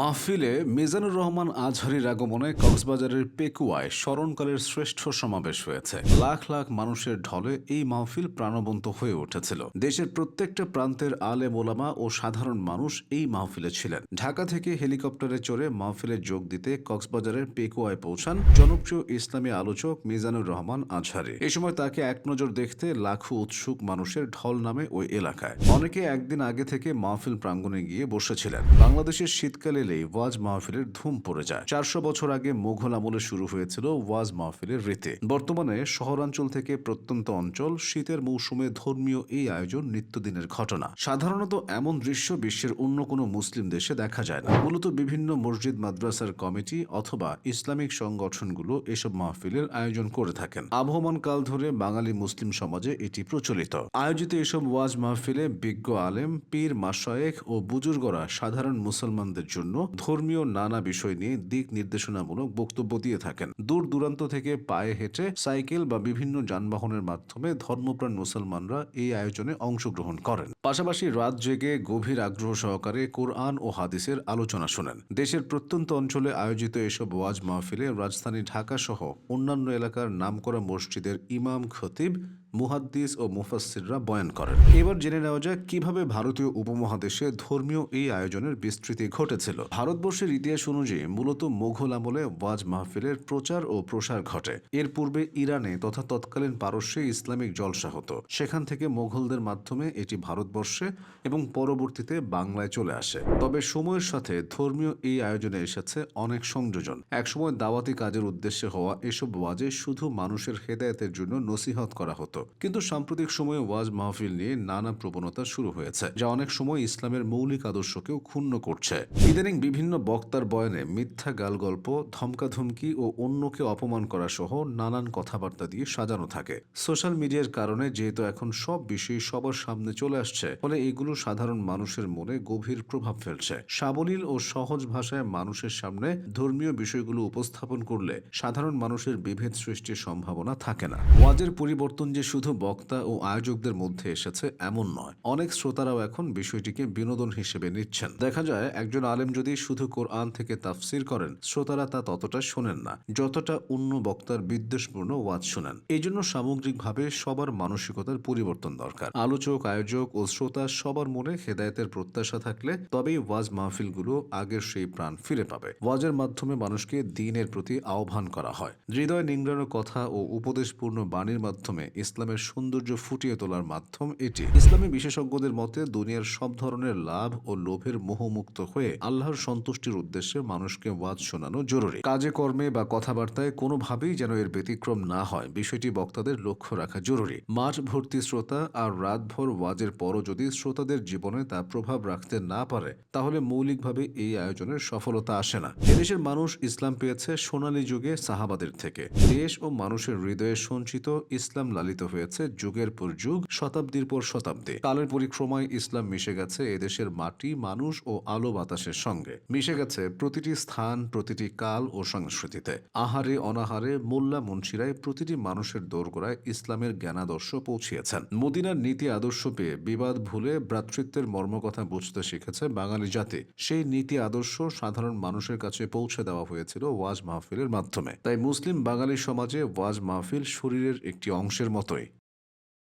মাহফিলে মিজানুর রহমান আজহারির আগমনে কক্সবাজারের পেকুয়ায় স্মরণকালের শ্রেষ্ঠ সমাবেশ হয়েছে। লাখ লাখ মানুষের ঢলে এই মাহফিল প্রাণবন্ত হয়ে উঠেছিল। দেশের প্রত্যেকটা প্রান্তের আলে মোলামা ও সাধারণ মানুষ এই মাহফিলে ছিলেন। ঢাকা থেকে হেলিকপ্টারে চড়ে মাহফিলে যোগ দিতে কক্সবাজারের পেকুয়ায় পৌঁছান জনপ্রিয় ইসলামী আলোচক মিজানুর রহমান আজহারি। এ সময় তাকে এক নজর দেখতে লাখো উৎসুক মানুষের ঢল নামে ওই এলাকায়। অনেকে একদিন আগে থেকে মাহফিল প্রাঙ্গণে গিয়ে বসেছিলেন। বাংলাদেশের শীতকাল এলেই ওয়াজ মাহফিলের ধুম পড়ে যায়। চারশো বছর আগে মোঘল আমলে শুরু হয়েছিল ওয়াজ মাহফিলের রীতি। বর্তমানে শহরাঞ্চল থেকে প্রত্যন্ত অঞ্চল শীতের মৌসুমে ধর্মীয় এই আয়োজন নিত্যদিনের ঘটনা। সাধারণত এমন দৃশ্য বিশ্বের অন্য কোনো মুসলিম দেশে দেখা যায় না। মূলত বিভিন্ন মসজিদ, মাদ্রাসার কমিটি অথবা ইসলামিক সংগঠনগুলো এসব মাহফিলের আয়োজন করে থাকেন। আবহমান কাল ধরে বাঙালি মুসলিম সমাজে এটি প্রচলিত। আয়োজিত এসব ওয়াজ মাহফিলে বিজ্ঞ আলেম, পীর মাসায়েক ও বুজুর্গরা সাধারণ মুসলমানদের জন্য ধর্মীয় নানা বিষয় নিয়ে দিক নির্দেশনামূলক বক্তব্য দিয়ে থাকেন। দূর দূরান্ত থেকে পায়ে হেঁটে সাইকেল বা বিভিন্ন যানবাহনের মাধ্যমে ধর্মপ্রাণ মুসলমানরা এই আয়োজনে অংশগ্রহণ করেন। পাশাপাশি রাত জেগে গভীর আগ্রহ সহকারে কোরআন ও হাদিসের আলোচনা শোনেন। দেশের প্রত্যন্ত অঞ্চলে আয়োজিত এসব ওয়াজ মাহফিলে রাজধানী ঢাকা সহ অন্যান্য এলাকার নামকরা মসজিদের ইমাম খতিব মুহাদ্দিস ও মুফাসসিররা বয়ান করেন। এবার জেনে নেওয়া যাক কীভাবে ভারতীয় উপমহাদেশে ধর্মীয় এই আয়োজনের বিস্তৃতি ঘটেছিল। ভারতবর্ষের ইতিহাস অনুযায়ী মূলত মোঘল আমলে ওয়াজ মাহফিলের প্রচার ও প্রসার ঘটে। এর পূর্বে ইরানে তথা তৎকালীন পারস্যে ইসলামিক জলসা হতো। সেখান থেকে মোঘলদের মাধ্যমে এটি ভারতবর্ষে এবং পরবর্তীতে বাংলায় চলে আসে। তবে সময়ের সাথে ধর্মীয় এই আয়োজনে এসেছে অনেক সংযোজন। একসময় দাওয়াতি কাজের উদ্দেশ্যে হওয়া এসব ওয়াজে শুধু মানুষের হেদায়েতের জন্য নসিহত করা হতো। কিন্তু সাম্প্রতিক সময়ে ওয়াজ মাহফিল নিয়ে নানা প্রবণতা শুরু হয়েছে, যা অনেক সময় ইসলামের মৌলিক আদর্শকেও ক্ষুণ্ণ করছে। ইদানিং বিভিন্ন বক্তার বয়ানে মিথ্যা গালগল্প, ধমকাধমকি ও অন্যকে অপমান করা সহ নানান কথাবার্তা দিয়ে সাজানো থাকে। সোশ্যাল মিডিয়ার কারণে যেহেতু এখন সব বিষয় সবার সামনে চলে আসছে, ফলে এগুলো সাধারণ মানুষের মনে গভীর প্রভাব ফেলছে। সাবলীল ও সহজ ভাষায় মানুষের সামনে ধর্মীয় বিষয়গুলো উপস্থাপন করলে সাধারণ মানুষের বিভেদ সৃষ্টির সম্ভাবনা থাকে না। ওয়াজের পরিবর্তন যে শুধু বক্তা ও আয়োজকদের মধ্যে এসেছে এমন নয়। অনেক শ্রোতারাও এখন বিষয়টিকে বিনোদন হিসেবে নিচ্ছেন। দেখা যায়, একজন আলেম যদি শুধু কোরআন থেকে তাফসির করেন, শ্রোতারা তা ততটা শোনেন না, যতটা অন্য বক্তার বিদ্বেষপূর্ণ ওয়াজ শোনেন। এই জন্য সামগ্রিকভাবে সবার মানসিকতার পরিবর্তন দরকার। আলোচক, আয়োজক ও শ্রোতা সবার মনে হেদায়েতের প্রত্যাশা থাকলে তবেই ওয়াজ মাহফিলগুলো আগের সেই প্রাণ ফিরে পাবে। ওয়াজের মাধ্যমে মানুষকে দিনের প্রতি আহ্বান করা হয়। হৃদয় নিংড়ানো কথা ও উপদেশপূর্ণ বাণীর মাধ্যমে ইসলামের সৌন্দর্য ফুটিয়ে তোলার মাধ্যম এটি। ইসলামী বিশেষজ্ঞদের মতে, দুনিয়ার সব ধরনের লাভ ও লোভের মোহমুক্ত হয়ে আল্লাহর সন্তুষ্টির উদ্দেশ্যে মানুষকে ওয়াজ শোনানো জরুরি। কাজে, কর্মে বা কথাবার্তায় কোনোভাবেই যেন এর ব্যতিক্রম না হয়, বিষয়টি বক্তাদের লক্ষ্য রাখা জরুরি। মাঠ ভর্তি শ্রোতা আর রাতভর ওয়াজের পরও যদি শ্রোতাদের জীবনে তা প্রভাব রাখতে না পারে, তাহলে মৌলিকভাবে এই আয়োজনের সফলতা আসে না। এদেশের মানুষ ইসলাম পেয়েছে সোনালী যুগে সাহাবাদের থেকে। দেশ ও মানুষের হৃদয়ে সঞ্চিত ইসলাম লালিত হয়েছে যুগের পর যুগ, শতাব্দীর পর শতাব্দী। কালের পরিক্রমায় ইসলাম মিশে গেছে এদেশের মাটি, মানুষ ও আলো বাতাসের সঙ্গে। মিশে গেছে প্রতিটি স্থান, প্রতিটি কাল ও সংস্কৃতিতে। আহারে, অনাহারে মোল্লা মুন্সিরাই প্রতিটি মানুষের দোরগোড়ায় ইসলামের জ্ঞানাদর্শ পৌঁছিয়েছেন। মদিনার নীতি আদর্শ পেয়ে বিবাদ ভুলে ভ্রাতৃত্বের মর্মকথা বুঝতে শিখেছে বাঙালি জাতি। সেই নীতি আদর্শ সাধারণ মানুষের কাছে পৌঁছে দেওয়া হয়েছিল ওয়াজ মাহফিলের মাধ্যমে। তাই মুসলিম বাঙালি সমাজে ওয়াজ মাহফিল শরীরের একটি অংশের মতোই।